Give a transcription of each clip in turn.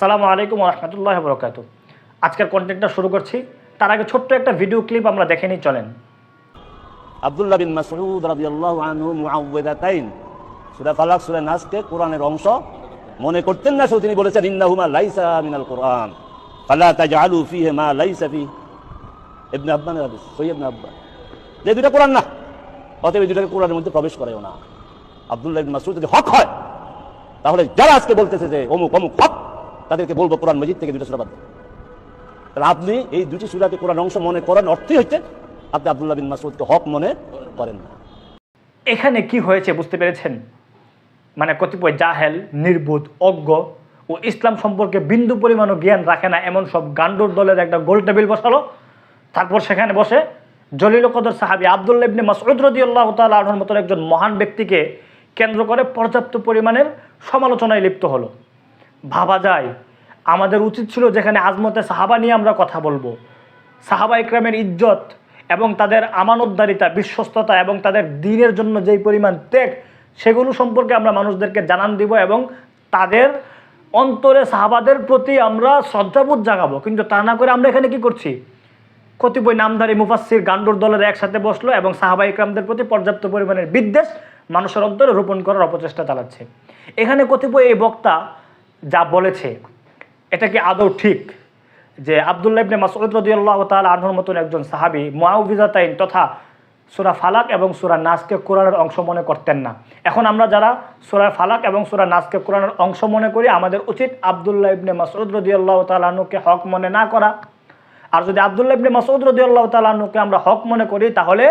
আসসালামু আলাইকুম রহমতুল্লাহ বরকাত আজকের কন্টেন্টটা শুরু করছি। তার আগে ছোট্ট একটা ভিডিও ক্লিপ আমরা দেখে নিই, চলেন। আব্দুল্লাহ বিন মাসউদ রাদিয়াল্লাহু আনহু মুআউযিদাতাইন সূরা ফালাক, সূরা নাসকে কোরআনের অংশ মনে করতেন না তিনি বলেছেন, ইন্নাহুমা লাইসা মিনাল কোরআন। ফালা তাজআলু ফিহি মা লাইসা ফি ইবনে আব্বান হাদিস সহিহ ইবনে আব্বান। যে দুটো কোরআন না, অতএব এই দুটাকে কোরআনের মধ্যে প্রবেশ করেও না। আব্দুল্লাহ বিন মাসউদ যদি হক হয়, তাহলে যারা আজকে বলতেছে যে অমুক অমুক হক তাদেরকে বলব কোরআন মজিদ থেকে দুটো সূরা বাদ তাহলে আপনি এই দুটি সূরাকে কোরআন অংশ মনে করেন, অর্থই হচ্ছে আপনি আব্দুল্লাহ বিন মাসউদকে হক মনে করেন না। এখানে কি হয়েছে বুঝতে পেরেছেন? মানে কতিপয় জাহেল, নির্বোধ, অজ্ঞ ও ইসলাম সম্পর্কে বিন্দু পরিমাণও জ্ঞান রাখে না, এমন সব গান্ডুর দলের একটা গোল টেবিল বসালো। তারপর সেখানে বসে জলিল কদর সাহাবি আবদুল্লাহ ইবনে মাসউদ রাদিয়াল্লাহু তাআলা আনহুর মতন একজন মহান ব্যক্তিকে কেন্দ্র করে পর্যাপ্ত পরিমাণের সমালোচনায় লিপ্ত হলো। ভাবা যায়। আমাদের উচিত ছিল যেখানে আজমতে সাহাবা নিয়ে আমরা কথা বলব। সাহাবা ইকরামের ইজ্জত এবং তাদের আমানতদারিতা, বিশ্বস্ততা এবং তাদের দিনের জন্য যেই পরিমাণ ত্যাগ, সেগুলো সম্পর্কে আমরা মানুষদেরকে জানান দিব এবং তাদের অন্তরে সাহাবাদের প্রতি আমরা শ্রদ্ধাবোধ জাগাবো। কিন্তু তা না করে আমরা এখানে কি করছি? কতিপয় নামধারী মুফাসির গান্ডুর দলের একসাথে বসল এবং সাহাবা ইকরামদের প্রতি পর্যাপ্ত পরিমাণের বিদ্বেষ মানুষের অন্তরে রোপণ করার অপচেষ্টা চালাচ্ছে। এখানে কতিপয় এই বক্তা যা বলেছে, এটা কি আদৌ ঠিক? যে আবদুল্লাহ ইবনে মাসউদ রাদিয়াল্লাহু তাআলা আনহুর মতন একজন সাহাবী মুআউযিজাতাইন তথা সূরা ফালাক এবং সূরা নাসকে কোরআনের অংশ মনে করতেন না। এখন আমরা যারা সূরা ফালাক এবং সূরা নাসকে কোরআনের অংশ মনে করি, আমাদের উচিত আবদুল্লাহ ইবনে মাসউদ রাদিয়াল্লাহু তাআলা আনহুকে হক মনে না করা। আর যদি আবদুল্লাহ ইবনে মাসউদ রাদিয়াল্লাহু তাআলা আনহুকে আমরা হক মনে করি, তাহলে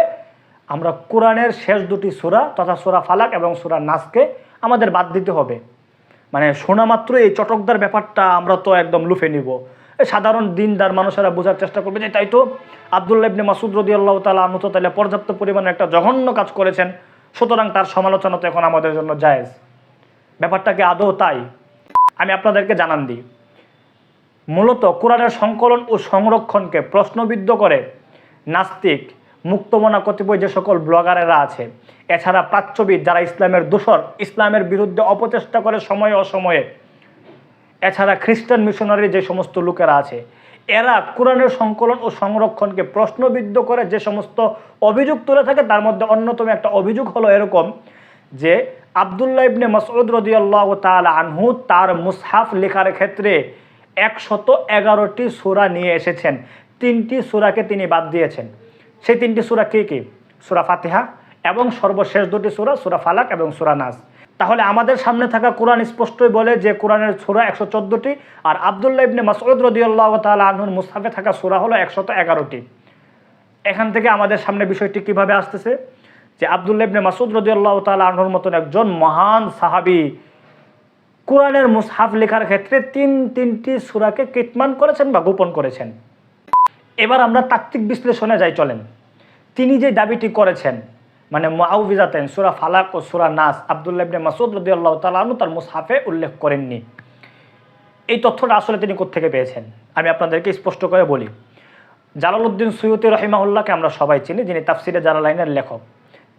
আমরা কোরআনের শেষ দুটি সূরা তথা সূরা ফালাক এবং সূরা নাসকে আমাদের বাদ দিতে হবে। মানে শোনা মাত্র এই চটকদার ব্যাপারটা আমরা তো একদম লুফে নিব। সাধারণ দিনদার মানুষেরা বোঝার চেষ্টা করবে যে তাই তো আবদুল্লাহ ইবনে মাসুদ রদি আল্লাহ তালা আনুত তাহলে পর্যাপ্ত পরিমাণে একটা জঘন্য কাজ করেছেন, সুতরাং তার সমালোচনা তো এখন আমাদের জন্য জায়েজ। ব্যাপারটাকে আদৌ তাই? আমি আপনাদেরকে জানান দিই। মূলত কোরআনের সংকলন ও সংরক্ষণকে প্রশ্নবিদ্ধ করে নাস্তিক মুক্তমনা কতিপয় যে সকল ব্লগারেরা আছে, এছাড়া প্রাচ্যবিদ যারা ইসলামের দোসর ইসলামের বিরুদ্ধে অপচেষ্টা করে সময়ে অসময়ে, এছাড়া খ্রিস্টান মিশনারি যে সমস্ত লোকেরা আছে, এরা কোরআনের সংকলন ও সংরক্ষণকে প্রশ্নবিদ্ধ করে যে সমস্ত অভিযোগ তুলে থাকে, তার মধ্যে অন্যতম একটা অভিযোগ হলো এরকম যে আবদুল্লাহ ইবনে মাসউদ রাদিয়াল্লাহু তাআলা আনহু তার মুসহাফ লেখার ক্ষেত্রে একশত এগারোটি সুরা নিয়ে এসেছেন। তিনটি সুরাকে তিনি বাদ দিয়েছেন। সেই তিনটি সূরা কে কে? সুরা ফাতেহা এবং সর্বশেষ দুটি সূরা, সুরা ফালাক এবং সুরা নাস। তাহলে আমাদের সামনে থাকা কোরআন স্পষ্টই বলে যে কোরআনের সুরা একশো চোদ্দোটি আর আবদুল্লাহ ইবনে মাসউদ রাদিয়াল্লাহু তাআলা আনহুর মুসহাফে থাকা সূরা হলো একশত এগারোটি। এখান থেকে আমাদের সামনে বিষয়টি কীভাবে আসতেছে? যে আবদুল্লাহ ইবনে মাসুদ রাদিয়াল্লাহু তাআলা আনহুর মতন একজন মহান সাহাবী কোরআনের মুসহাফ লেখার ক্ষেত্রে তিন তিনটি সুরাকে কিটমান করেছেন বা গোপন করেছেন। এবার আমরা তাত্ত্বিক বিশ্লেষণে যাই, চলেন। তিনি যে দাবিটি করেছেন মানে মুআউযিজাতাইন সুরা ফালাক ও সুরা নাস, আব্দুল্লাহ ইবনে মাসউদ রাদিয়াল্লাহু তাআলা আনহু তার মুসাফে উল্লেখ করেননি। এই তথ্যটা আসলে তিনি কোত্থেকে পেয়েছেন? আমি আপনাদেরকে স্পষ্ট করে বলি। জালালউদ্দিন সৈয়দি রহিমাহুল্লাহকে আমরা সবাই চিনি, যিনি তাফসিরে জালালাইনের লেখক।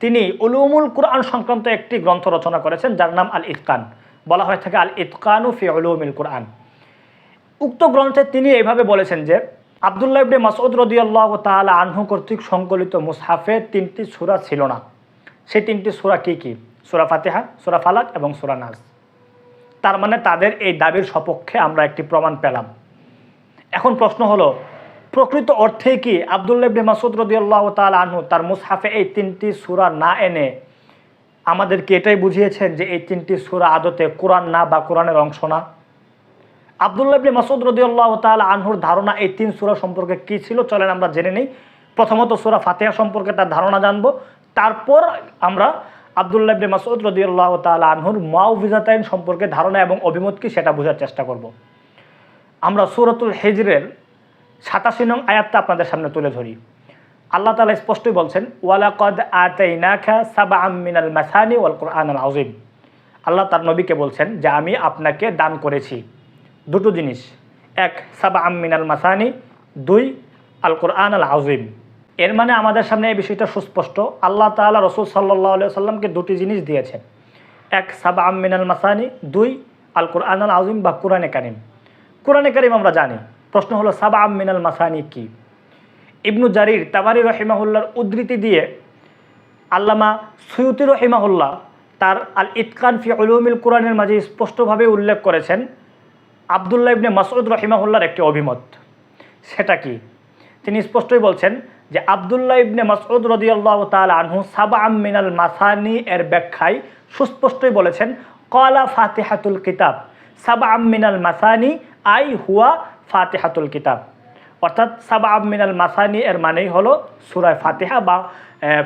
তিনি উলুমুল কুরআন সংক্রান্ত একটি গ্রন্থ রচনা করেছেন, যার নাম আল ইতকান বলা হয়ে থাকে আল ইতকানু ফি উলুমিল কুরআন। উক্ত গ্রন্থে তিনি এইভাবে বলেছেন যে আবদুল্লাহ ইবনে মাসউদ রাদিয়াল্লাহু তাআলা আনহু কর্তৃক সংকলিত মুসহাফে তিনটি সূরা ছিল না। সেই তিনটি সূরা কি কি? সূরা ফাতিহা, সূরা ফালাক এবং সূরা নাস। তার মানে তাদের এই দাবির সপক্ষে আমরা একটি প্রমাণ পেলাম। এখন প্রশ্ন হলো, প্রকৃত অর্থে কি আবদুল্লাহ ইবনে মাসুদ রাদিয়াল্লাহু তাআলা আনহু তার মুসহাফে এই তিনটি সূরা না এনে আমাদেরকে এটাই বুঝিয়েছেন যে এই তিনটি সূরা আদতে কোরআন না বা কোরআনের অংশ না? আবদুল্লাহ ইবনে মাসুদ রাদিয়াল্লাহু তাআলা আনহুর ধারণা এই তিন সূরা সম্পর্কে কি ছিল? চলেন আমরা জেনে নিই। প্রথমত সূরা ফাতিহা সম্পর্কে তার ধারণা জানব। তারপর আমরা আবদুল্লাহ ইবনে মাসুদ রাদিয়াল্লাহু তাআলা আনহুর মুআউযিজাতাইন সম্পর্কে ধারণা এবং অভিমত কি সেটা বোঝার চেষ্টা করব। আমরা সূরাতুল হিজরের সাতাশি নং আয়াতটা আপনাদের সামনে তুলে ধরি। আল্লাহ তাআলা স্পষ্টই বলছেন, ওয়ালাকাদ আতাইনাকা সাবআম মিনাল মাসানি ওয়াল কুরআনাল আযীম। আল্লাহ তার নবীকে বলছেন যে, আমি আপনাকে দান করেছি। দুটো জিনিস। এক সাবা আমিনাল মাসানি। দুই আল কোরআন আল আজিম এর মানে আমাদের সামনে এই বিষয়টা সুস্পষ্ট। আল্লাহ তাআলা রসুল সাল্লাহ আলিয়া সাল্লামকে দুটি জিনিস দিয়েছেন। এক সাবা আমিনাল মাসানি। দুই আল কোরআন আল আজিম বা কোরআনে কারিম। কোরআনে কারিম আমরা জানি। প্রশ্ন হলো সাবা আম মিনাল মাসানি কি? ইবনু জারির তাবারি রহিমাহুল্লার উদ্ধৃতি দিয়ে আল্লামা সৈয়দি রহিমাহুল্লাহ তার আল ইতকান ফি উলুমিল কোরআনের মাঝে স্পষ্টভাবে উল্লেখ করেছেন আবদুল্লাহ ইবনে মাসউদ রহিমাহুল্লার একটি অভিমত। সেটা কি? তিনি স্পষ্টই বলছেন যে আবদুল্লাহ ইবনে মাসউদ রদিয়াল্লাহ তাল আনহু সাবা মিনাল মাসানি এর ব্যাখ্যায় সুস্পষ্টই বলেছেন কলা ফাতিহাতুল কিতাব। সাবা মিনাল মাসানি আই হুয়া ফাতিহাতুল কিতাব। অর্থাৎ সাবা মিনাল মাসানি এর মানেই হলো সুরায় ফাতেহা বা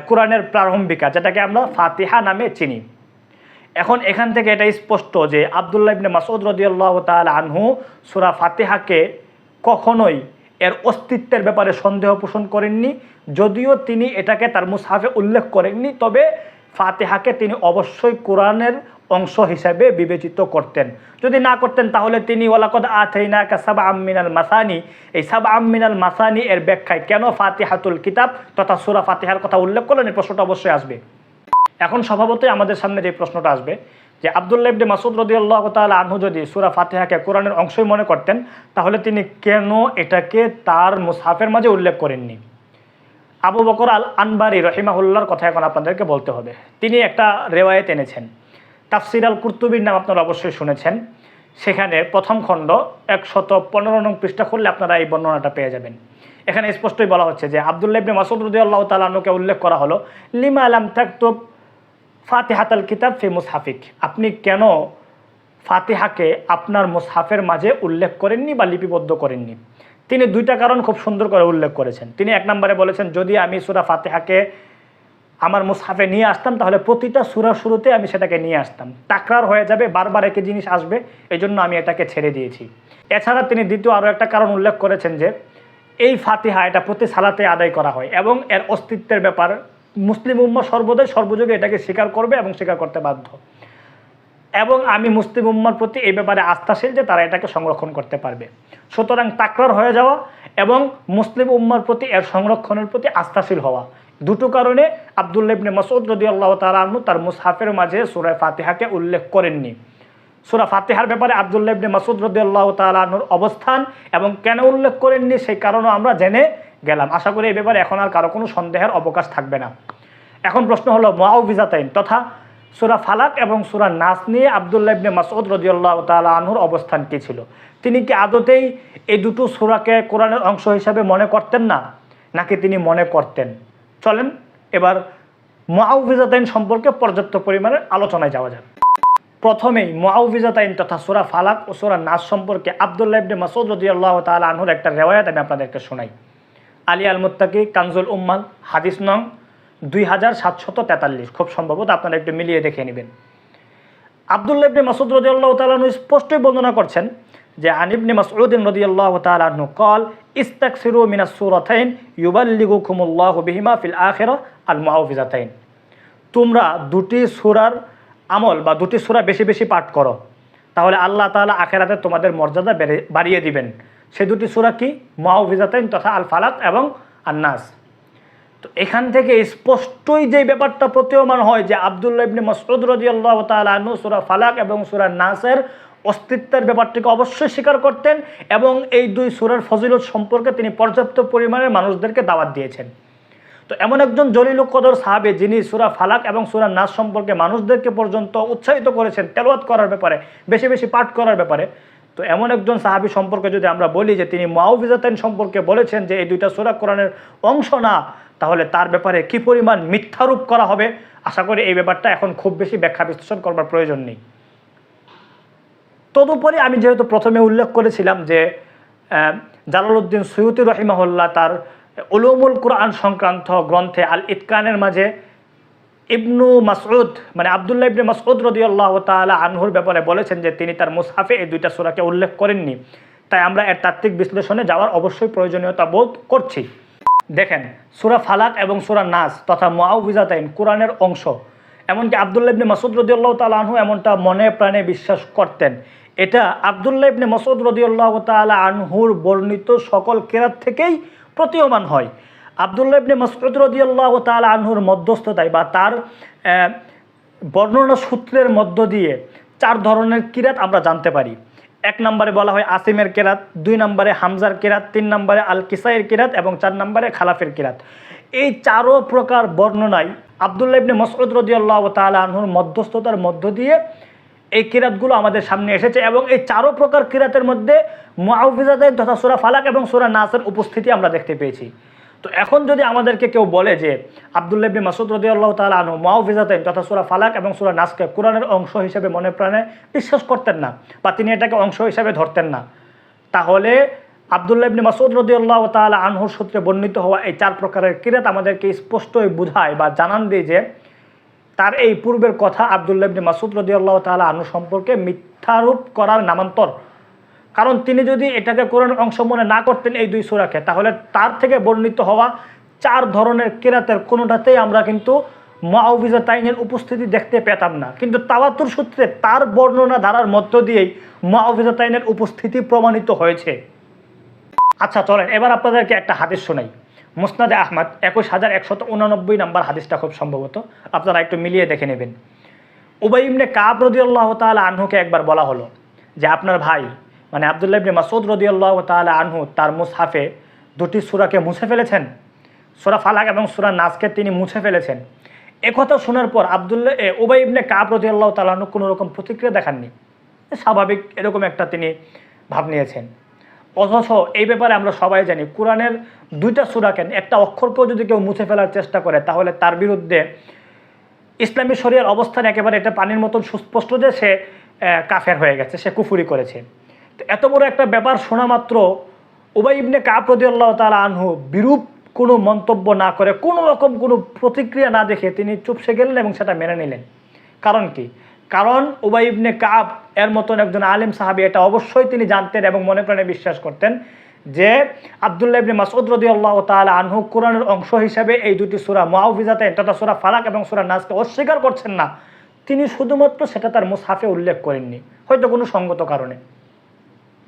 কোরআনের প্রারম্ভিকা, যেটাকে আমরা ফাতেহা নামে চিনি। এখন এখান থেকে এটা স্পষ্ট যে আবদুল্লাহ ইবনে মাসউদ রদিয়াল্লাহ তাল আনহু সুরা ফাতেহাকে কখনোই এর অস্তিত্বের ব্যাপারে সন্দেহ পোষণ করেননি, যদিও তিনি এটাকে তার মুসাফে উল্লেখ করেননি, তবে ফাতেহাকে তিনি অবশ্যই কোরআনের অংশ হিসাবে বিবেচিত করতেন। যদি না করতেন, তাহলে তিনি ওলাকদ আথাইনা কা আমিনাল মাসানি। এই সাবা আমিনাল মাসানি এর ব্যাখ্যায় কেন ফাতেহাতুল কিতাব তথা সুরা ফাতেহার কথা উল্লেখ করলেন? এই প্রশ্নটা অবশ্যই আসবে। এখন স্বভাবতই আমাদের সামনে যে প্রশ্নটা আসবে, যে আবদুল্লাহ ইবনে মাসুদ রদিয়াল্লাহ তাআলা আনহু যদি সূরা ফাতিহাকে কোরআনের অংশই মনে করতেন, তাহলে তিনি কেন এটাকে তার মুসাফের মাঝে উল্লেখ করেননি? আবু বকর আল আনবারি রহিমাহুল্লার কথা এখন আপনাদেরকে বলতে হবে। তিনি একটা রেওয়ায়েত এনেছেন। তাফসির আল কুর্তুবির নাম আপনারা অবশ্যই শুনেছেন। সেখানে প্রথম খণ্ড একশত পনেরো নং পৃষ্ঠা খুললে আপনারা এই বর্ণনাটা পেয়ে যাবেন। এখানে স্পষ্টই বলা হচ্ছে যে আবদুল্লাহ ইবনে মাসুদ রদিয়াল্লাহ তালানুকে উল্লেখ করা হলো, লিমা আলাম তাকতুব ফাতিহাতাল কিতাব ফে মুসহাফিক। আপনি কেন ফাতেহাকে আপনার মুসহাফের মাঝে উল্লেখ করেননি বা লিপিবদ্ধ করেননি? তিনি দুইটা কারণ খুব সুন্দর করে উল্লেখ করেছেন। তিনি এক নম্বরে বলেছেন, যদি আমি সুরা ফাতেহাকে আমার মুসহাফে নিয়ে আসতাম, তাহলে প্রতিটা সুরার শুরুতে আমি সেটাকে নিয়ে আসতাম। তাকরার হয়ে যাবে, বারবার একই জিনিস আসবে এই জন্য আমি এটাকে ছেড়ে দিয়েছি। এছাড়া তিনি দ্বিতীয় আরও একটা কারণ উল্লেখ করেছেন যে, এই ফাতিহা এটা প্রতি সালাতে আদায় করা হয় এবং এর অস্তিত্বের ব্যাপার মুসলিম উম্মা সর্বদাই সর্বযোগে এটাকে স্বীকার করবে এবং স্বীকার করতে বাধ্য। এবং আমি মুসলিম উম্মার প্রতি এই ব্যাপারে আস্থাশীল যে তারা এটাকে সংরক্ষণ করতে পারবে। সুতরাং তাকরার হয়ে যাওয়া এবং মুসলিম উম্মার প্রতি এর সংরক্ষণের প্রতি আস্থাশীল হওয়া। দুটো কারণে আবদুল্লাহ ইবনে মাসউদ রাদিয়াল্লাহু তাআলা আনহু তার মুসহাফের মাঝে সূরা ফাতিহাকে উল্লেখ করেননি। সূরা ফাতিহার ব্যাপারে আবদুল্লাহ ইবনে মাসউদ রাদিয়াল্লাহু তাআলা আনহুর অবস্থান এবং কেন উল্লেখ করেননি সেই কারণও আমরা জেনে গেলাম। আশা করি এই ব্যাপারে এখন আর কারও কোনো সন্দেহের অবকাশ থাকবে না। এখন প্রশ্ন হলো মুআউযিজাতাইন তথা সুরা ফালাক এবং সূরা নাস নিয়ে আবদুল্লাহ ইবনে মাসউদ রাদিয়াল্লাহু তাআলা আনহুর অবস্থান কী ছিল? তিনি কি আদতেই এই দুটো সুরাকে কোরআনের অংশ হিসাবে মনে করতেন না, নাকি তিনি মনে করতেন? চলেন এবার মুআউযিজাতাইন সম্পর্কে পর্যাপ্ত পরিমাণে আলোচনায় যাওয়া যাক। প্রথমেই মুআউযিজাতাইন তথা সুরা ফালাক ও সুরা নাস সম্পর্কে আবদুল্লাহ ইবনে মাসউদ রাদিয়াল্লাহু তাআলা আনহুর একটা রেওয়ায়াত আমি আপনাদেরকে শোনাই। আলী আল মুত্তাকি কানজুল উম্মাল হাদিস নং দুই হাজার সাতশত তেতাল্লিশ। খুব সম্ভবত আপনারা একটু মিলিয়ে দেখে নেবেন। আবদুল্লাহ ইবনে মাসুদ রদিয়াল্লাহ তালাহু স্পষ্টই বর্ণনা করছেন যে আনিবনে মাসউদ্দিন রদিয়াল্লাহ তালাহু কল ইস্তাকসিরু মিনাস সুরাতাইন ইউবাল্লিগুকুমুল্লাহু বিহিমা ফিল আখিরা আল মুআউযিজাতাইন তোমরা দুটি সুরার আমল বা দুটি সূরা বেশি বেশি পাঠ করো, তাহলে আল্লাহ তাআলা আখেরাতে তোমাদের মর্যাদা বেড়ে- বাড়িয়ে দিবেন। সে দুটি সুরা কি? মুআউযিজাতাইন তথা আল ফালাক এবং আন্নাস। তো এখান থেকে স্পষ্টই যে ব্যাপারটা প্রতীয়মান হয় যে আবদুল্লাহ ইবনে মাসউদ রাদিয়াল্লাহু তাআলা আনহু, সুরা ফালাক এবং সুরা নাসের অস্তিত্বের ব্যাপারটিকে অবশ্যই স্বীকার করতেন এবং এই দুই সূরার ফজিলত সম্পর্কে তিনি পর্যাপ্ত পরিমাণে মানুষদেরকে দাওয়াত দিয়েছেন। তো এমন একজন জলিল কদর সাহাবে যিনি সুরা ফালাক এবং সূরা নাস সম্পর্কে মানুষদেরকে পর্যন্ত উৎসাহিত করেছেন তেলাওয়াত করার ব্যাপারে, বেশি বেশি পাঠ করার ব্যাপারে, তো এমন একজন সাহাবি সম্পর্কে যদি আমরা বলি যে তিনি মাউবিজাতাইন সম্পর্কে বলেছেন যে এই দুইটা সুরা কোরআনের অংশ না তাহলে তার ব্যাপারে কি পরিমাণ মিথ্যারূপ করা হবে? আশা করি এই ব্যাপারটা এখন খুব বেশি ব্যাখ্যা বিশ্লেষণ করবার প্রয়োজন নেই। তদুপরি আমি যেহেতু প্রথমে উল্লেখ করেছিলাম যে জালালউদ্দিন সৈয়দি রহিমাহুল্লাহ তার উলুমুল কোরআন সংক্রান্ত গ্রন্থে আল ইতকানের মাঝে ইবনু মাসউদ মানে আবদুল্লাহ ইবনে মাসউদ রদিয়াল্লাহ তাআলা আনহুর ব্যাপারে বলেছেন যে, তিনি তার মুসাফে এই দুইটা সুরাকে উল্লেখ করেননি। তাই আমরা এর তাত্ত্বিক বিশ্লেষণে যাওয়ার অবশ্যই প্রয়োজনীয়তা বোধ করছি। দেখেন, সুরা ফালাক এবং সুরা নাস তথা মুআউযিজাতাইন কোরআনের অংশ। এমনকি আবদুল্লাহ ইবনে মাসউদ রদিয়াল্লাহ তাআলা আনহু এমনটা মনে প্রাণে বিশ্বাস করতেন। এটা আবদুল্লাহ ইবনে মাসউদ রদিয়াল্লাহ তাআলা আনহুর বর্ণিত সকল কেরাত থেকেই প্রতীয়মান হয়। আবদুল্লাহ ইবনে মাসউদ রদিয়াল্লাহ তাআলা আনহুর মধ্যস্থতায় বা তার বর্ণনা সূত্রের মধ্য দিয়ে চার ধরনের কিরাত আমরা জানতে পারি। এক নম্বরে বলা হয় আসিমের কেরাত, দুই নম্বরে হামজার কেরাত, তিন নম্বরে আল কিসাইয়ের কেরাত এবং চার নম্বরে খালাফের কেরাত। এই চারো প্রকার বর্ণনায় আবদুল্লাহ ইবনে মসউদ রদিয়াল্লাহ তাআলা আনহুর মধ্যস্থতার মধ্য দিয়ে এই কিরাতগুলো আমাদের সামনে এসেছে এবং এই চারো প্রকার কিরাতের মধ্যে মুআউফিজাতের তথা সুরা ফালাক এবং সুরা নাসের উপস্থিতি আমরা দেখতে পেয়েছি। তো এখন যদি আমাদেরকে কেউ বলে যে আবদুল্লাহ ইবনে মাসুদ রদিয়াল্লাহ তাআলা আনহু মুআউফিজাতেন তথা সুরা ফালাক এবং সুরা নাসকে কোরআনের অংশ হিসেবে মনে প্রাণে বিশ্বাস করতেন না বা তিনি এটাকে অংশ হিসেবে ধরতেন না, তাহলে আবদুল্লাহ ইবনে মাসুদ রদিয়াল্লাহ তাআলা আনহুর সূত্রে বর্ণিত হওয়া এই চার প্রকারের কিরাত আমাদেরকে স্পষ্টই বোঝায় বা জানান দেয় যে তার এই পূর্বের কথা আবদুল্লাহ ইবনে মাসুদ রদিয়াল্লাহ তাআলা আনহু সম্পর্কে মিথ্যারূপ করার নামান্তর কারণ তিনি যদি এটাকে কোরআনের অংশ মনে না করতেন এই দুই সুরাকে, তাহলে তার থেকে বর্ণিত হওয়া চার ধরনের কেরাতের কোনোটাতেই আমরা কিন্তু মাউবিজা তাইনের উপস্থিতি দেখতে পেতাম না। কিন্তু তাওয়াতুর সূত্রে তার বর্ণনা ধারার মধ্য দিয়েই মাউবিজা তাইনের উপস্থিতি প্রমাণিত হয়েছে। আচ্ছা চলেন, এবার আপনাদেরকে একটা হাদিস শোনাই। মুসনাদে আহমদ, একুশ হাজার একশত উনানব্বই নাম্বার হাদিসটা খুব সম্ভবত। আপনারা একটু মিলিয়ে দেখে নেবেন। উবাই ইবনে কাব রদিয়াল্লাহ তাআলা আনহুকে একবার বলা হলো যে, আপনার ভাই মানে আবদুল্লাহ ইবনে মাসুদ রদিয়াল্লাহ তাআলা আনহু তার মুসহাফে দুটি সুরাকে মুছে ফেলেছেন। সুরা ফালাক এবং সুরা নাসকে তিনি মুছে ফেলেছেন। একথা শোনার পর আবদুল্লাহ এ, উবাই ইবনে কাব রদিয়াল্লাহ আনহু কোনো রকম প্রতিক্রিয়া দেখাননি। স্বাভাবিক এরকম একটা তিনি ভাব নিয়েছেন। অথচ এই ব্যাপারে আমরা সবাই জানি কোরআনের দুইটা সূরাকে একটা অক্ষরকেও যদি কেউ মুছে ফেলার চেষ্টা করে তাহলে তার বিরুদ্ধে ইসলামী শরিয়ার অবস্থান একেবারে এটা পানির মতন সুস্পষ্ট যে সে কাফের হয়ে গেছে সে কুফুরি করেছে। এত বড় একটা ব্যাপার শোনা মাত্র উবাই ইবনে কাপ রদিয়াল্লাহ তালা আনহু বিরূপ কোনো মন্তব্য না করে, কোনো রকম কোনো প্রতিক্রিয়া না দেখে তিনি চুপসে গেলেন এবং সেটা মেনে নিলেন। কারণ কি? কারণ উবাই ইবনে কাব এর মতন একজন আলিম সাহাবি, এটা অবশ্যই তিনি জানতেন এবং মনে প্রাণে বিশ্বাস করতেন যে আবদুল্লাহ ইবনে মাসুদ রদি আল্লাহ তাআলা আনহু কোরআনের অংশ হিসেবে এই দুটি সূরা মুআউযিজাতে তথা সূরা ফালাক এবং সূরা নাজকে অস্বীকার করছেন না। তিনি শুধুমাত্র সেটা তার মুসাফে উল্লেখ করেননি, হয়তো কোনো সঙ্গত কারণে।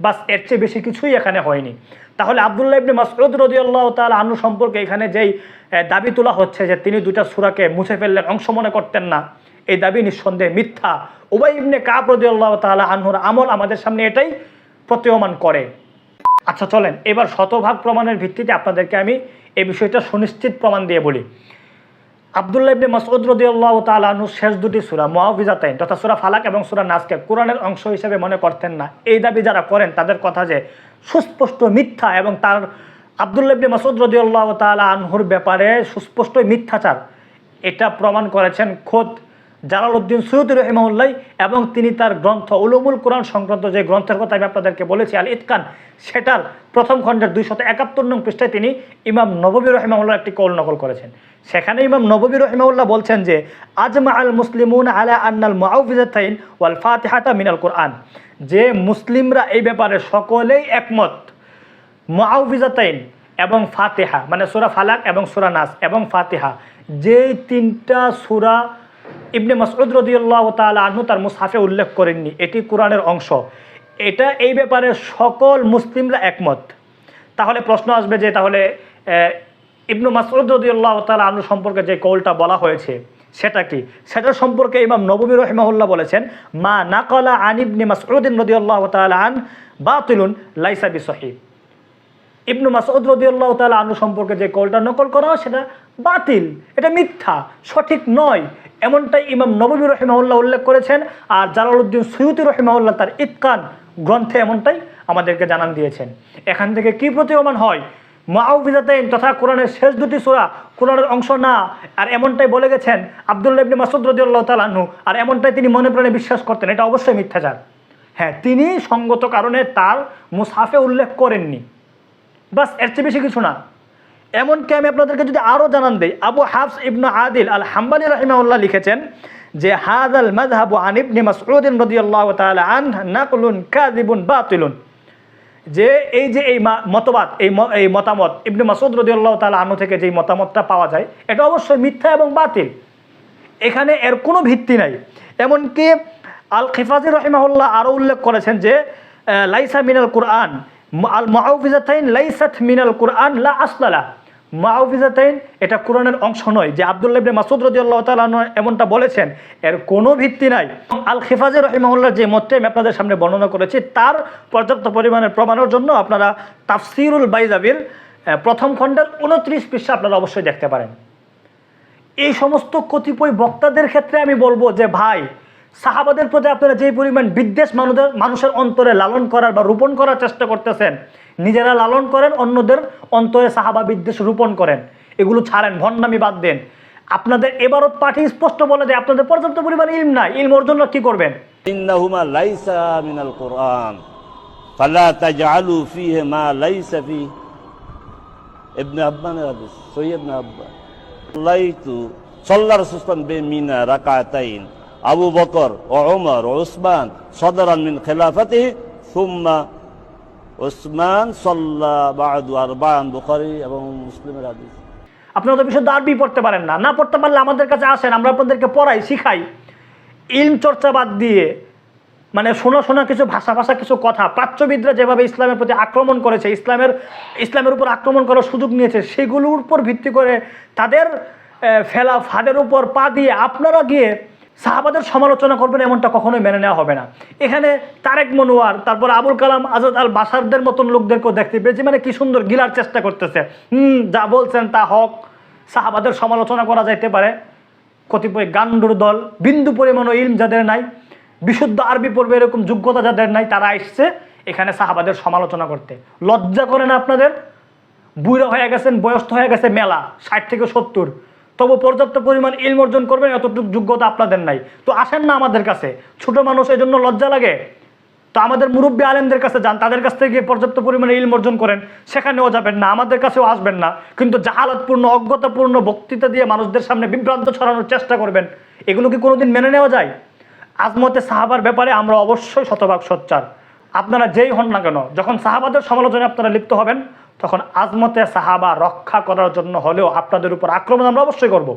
বাসের চেয়ে বেশি কিছুই এখানে হয়নি। তাহলে আবদুল্লাহ ইবনে মাসউদ রাদিয়াল্লাহু তাআলা আনহু সম্পর্কে এখানে যেই দাবি তোলা হচ্ছে যে তিনি দুইটা সূরাকে মুছে ফেললেন, অংশ মনে করতেন না। এই দাবি নিঃসন্দেহে মিথ্যা। উবাই ইবনে কাব রাদিয়াল্লাহু তাআলা আনহুর আমল আমাদের সামনে এটাই প্রতীয়মান করে। আচ্ছা চলেন, এবার শতভাগ প্রমাণের ভিত্তিতে আপনাদেরকে আমি এই বিষয়টা সুনিশ্চিত প্রমাণ দিয়ে বলি। আবদুল্লাহ ইবনে মাসউদ রাদিয়াল্লাহু তাআলা আনহু শেষ দুটি সূরা মুআউযিজাতাইন তথা সূরা ফালাক এবং সুরা নাসকে, কোরআনের অংশ হিসেবে মনে করতেন না। এই দাবি যারা করেন, তাদের কথা যে সুস্পষ্ট মিথ্যা এবং তার আবদুল্লাহ ইবনে মাসউদ রাদিয়াল্লাহু তাআলা আনহুর ব্যাপারে সুস্পষ্ট মিথ্যাচার, এটা প্রমাণ করেছেন খোদ জালালউদ্দিন সৈয়দ রহিমাউল্লাহ এবং তিনি তার গ্রন্থ উলুমুল কোরআন সংক্রান্ত যে গ্রন্থের কথা আমি আপনাদেরকে বলেছি, আল ইতকান, সেটার প্রথম খণ্ডের দুইশত একাত্তর নং পৃষ্ঠায় তিনি ইমাম নববী রহিমাউল্লাহ একটি কৌল নকল করেছেন। সেখানে ইমাম নববী রহিমাউল্লাহ বলছেন যে আজমা আল মুসলিমুন আলা আন্নাল মুআউযিজাতাইন ওয়াল ফাতিহাতা মিনাল কোরআন। যে মুসলিমরা এই ব্যাপারে সকলেই একমত। মুআউযিজাতাইন এবং ফাতেহা মানে সূরা ফালাক এবং সূরা নাস এবং ফাতেহা, যেই তিনটা সূরা ইবনে মাসউদ রাদিয়াল্লাহু তাআলা আনহু তার মুসহাফে উল্লেখ করেননি। এটি কোরআনের অংশ। এটা এই ব্যাপারে সকল মুসলিমরা একমত। তাহলে প্রশ্ন আসবে যে তাহলে আহ, ইবনু মাসউদ রাদিয়াল্লাহু তাআলা আনহু সম্পর্কে যে কৌলটা বলা হয়েছে সেটা কি? সেটার সম্পর্কে ইমাম নববী রহিমাহুল্লাহ বলেছেন মা নাকালা আন ইবনে মাসউদিন রাদিয়াল্লাহু তাআলা আন বা তুলুন লাইসা বিসহিহ। ইবনু মাসউদ রাদিয়াল্লাহু তাআলা আনহু সম্পর্কে যে কলটা নকল করা সেটা বাতিল। এটা মিথ্যা সঠিক নয়। এমনটাই ইমাম নববী রহিমাউল্লাহ উল্লেখ করেছেন, আর জালালউদ্দিন সৈয়দি রহিমাউল্লাহ তার ইতকান গ্রন্থে এমনটাই আমাদেরকে জানান দিয়েছেন। এখান থেকে কি প্রতীয়মান হয়? মাউবিজাতাইন তথা কোরআনের শেষ দুটি সূরা, কোরআনের অংশ না, আর এমনটাই বলে গেছেন আব্দুল্লাহ ইবনে মাসুদ রাদিয়াল্লাহু তাআলা আনহু, আর এমনটাই তিনি মনে প্রাণে বিশ্বাস করতেন, এটা অবশ্যই মিথ্যাচার। হ্যাঁ তিনি সঙ্গত কারণে তার মুসাফে উল্লেখ করেননি। বাস, এর চেয়ে বেশি কিছু না। এমনকি আমি আপনাদেরকে যদি আরও জানান দেই, আবু হাফস ইবনু আদিল আল হাম্বালি রাহিমাউল্লাহ লিখেছেন যে হাদ আল মাযহাবু আন ইবনে মাসউদিন রাদিয়াল্লাহু তাআলা আন নাকলুন কাযিবুন বাতিলুন। যে, এই যে এই মতবাদ, এই এই মতামত, ইবনে মাসউদ রাদিয়াল্লাহু তাআলা আনু থেকে যেই মতামতটা পাওয়া যায়, এটা অবশ্যই মিথ্যা এবং বাতিল। এখানে এর কোনো ভিত্তি নাই। এমনকি আল খিফাজি রহিমাহুল্লাহ আরও উল্লেখ করেছেন যে লাইসা মিনাল কুরআন। আল মুআউযিজাতাইন লাইসাত মিনাল কুরআন লা আসলালা মাহফিজাতাইন এটা কোরআনের অংশ নয়। যে আব্দুল্লাহ ইবনে মাসুদ রাদিয়াল্লাহু তাআলা এমনটা বলেছেন, এর কোনো ভিত্তি নাই। আল খিফাজে রহিমাহুল্লাহ যে মতটি আমি আপনাদের সামনে বর্ণনা করেছি, তার পর্যাপ্ত পরিমাণের প্রমাণের জন্য আপনারা তাফসিরুল বাইজাবির প্রথম খণ্ডের উনত্রিশ পৃষ্ঠা আপনারা অবশ্যই দেখতে পারেন। এই সমস্ত কতিপয় বক্তাদের ক্ষেত্রে আমি বলব যে, ভাই সাহাবাদের প্রতি আপনারা যে পরিমাণ বিদ্বেষ মানুষের মানুষের অন্তরে লালন করার বা রোপণ করার চেষ্টা করতেছেন, নিজেরা লালন করেন, অন্যদের অন্তরে সাহাবা বিদ্বেষ রোপণ করেন। এগুলো ছাড়েন, ভণ্ডামি বাদ দেন। আপনাদের এবারও পাঠি স্পষ্ট বলে যে আপনাদের পর্যাপ্ত পরিমাণ ইম নাই ইম অর্জন কি করবেন? ইন্নাহুমা লাইসা মিনাল লাইসা ফি। রাকাতাইন। আবু বকর ও ওমর ও ওসমান সদরান খেলাফতি, সুম্মা ওসমান বান বুখারি এবং মুসলিমের হাদিস। আপনারা তো বিশুদ্ধ আরবি পড়তে পারেন না। না পড়তে পারলে আমাদের কাছে আসেন, আমরা আপনাদেরকে পড়াই, শিখাই। ইল চর্চা বাদ দিয়ে মানে শোনা শোনা কিছু ভাষা ভাষা কিছু কথা, প্রাচ্যবিদরা যেভাবে ইসলামের প্রতি আক্রমণ করেছে, ইসলামের ইসলামের উপর আক্রমণ করার সুযোগ নিয়েছে, সেগুলোর উপর ভিত্তি করে তাদের ফেলা ফাঁদের উপর পা দিয়ে আপনারা গিয়ে সাহাবাদের সমালোচনা করবেন এমনটা কখনোই মেনে নেওয়া হবে না। এখানে তারেক মনোয়ার, তারপর আবুল কালাম, আজাদ আল বাসারদের মতন লোকদেরকেও দেখতে পেয়েছি মানে কি সুন্দর গিলার চেষ্টা করতেছে। হুম, যা বলছেন তা হক, সাহাবাদের সমালোচনা করা যাইতে পারে। কতিপয় গান্ডুর দল, বিন্দু পরিমাণও ইলম যাদের নাই, বিশুদ্ধ আরবি পড়বে এরকম যোগ্যতা যাদের নাই, তারা আসছে এখানে সাহাবাদের সমালোচনা করতে। লজ্জা করে না আপনাদের? বুড়া হয়ে গেছেন, বয়স্ক হয়ে গেছে, মেলা, ষাট থেকে সত্তর। তবু পর্যাপ্ত পরিমাণ ইলম অর্জন করবেন, এতটুকু যোগ্যতা আপনাদের নাই। তো আসেন না আমাদের কাছে। ছোট মানুষ এই জন্য লজ্জা লাগে। তো আমাদের মুরব্বী আলেমদের কাছে যান, তাদের কাছ থেকে পর্যাপ্ত পরিমাণে ইলম অর্জন করেন, সেখানেও যাবেন না, আমাদের কাছেও আসবেন না। কিন্তু জাহালাতপূর্ণ, অজ্ঞতাপূর্ণ বক্তৃতা দিয়ে মানুষদের সামনে বিভ্রান্ত ছড়ানোর চেষ্টা করবেন, এগুলো কি কোনোদিন মেনে নেওয়া যায়? আজমতে সাহাবার ব্যাপারে আমরা অবশ্যই শতভাগ সোচ্চার। আপনারা যেই হন না কেন, যখন সাহাবাদের সমালোচনায় আপনারা লিপ্ত হবেন তখন আজমতে সাহাবা রক্ষা করার জন্য হলেও আপনাদের উপর আক্রমণ আমরা অবশ্যই করব।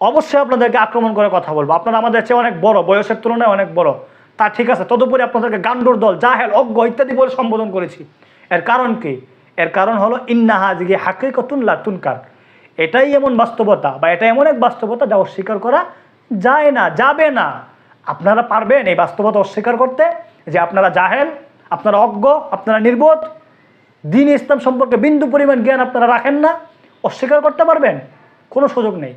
অবশ্যই আপনাদেরকে আক্রমণ করে কথা বলব। আপনারা আমাদের চেয়ে অনেক বড়, বয়সের তুলনায় অনেক বড়। তা ঠিক আছে, তদুপরি আপনাদেরকে গান্ডুর দল, জাহেল, অজ্ঞ ইত্যাদি বলে সম্বোধন করেছি। এর কারণ কি? এর কারণ হলো ইন্নাহাজিগে হাকে কতুল্লা তুনকার। এটাই এমন বাস্তবতা বা এটা এমন এক বাস্তবতা যা অস্বীকার করা যায় না, যাবে না। আপনারা পারবেন এই বাস্তবতা অস্বীকার করতে যে আপনারা জাহেল, আপনারা অজ্ঞ, আপনারা নির্বোধ দিন ইসলাম সম্পর্কে বিন্দু পরিমাণ জ্ঞান আপনারা রাখেন না, অস্বীকার করতে পারবেন, কোনো সুযোগ নেই।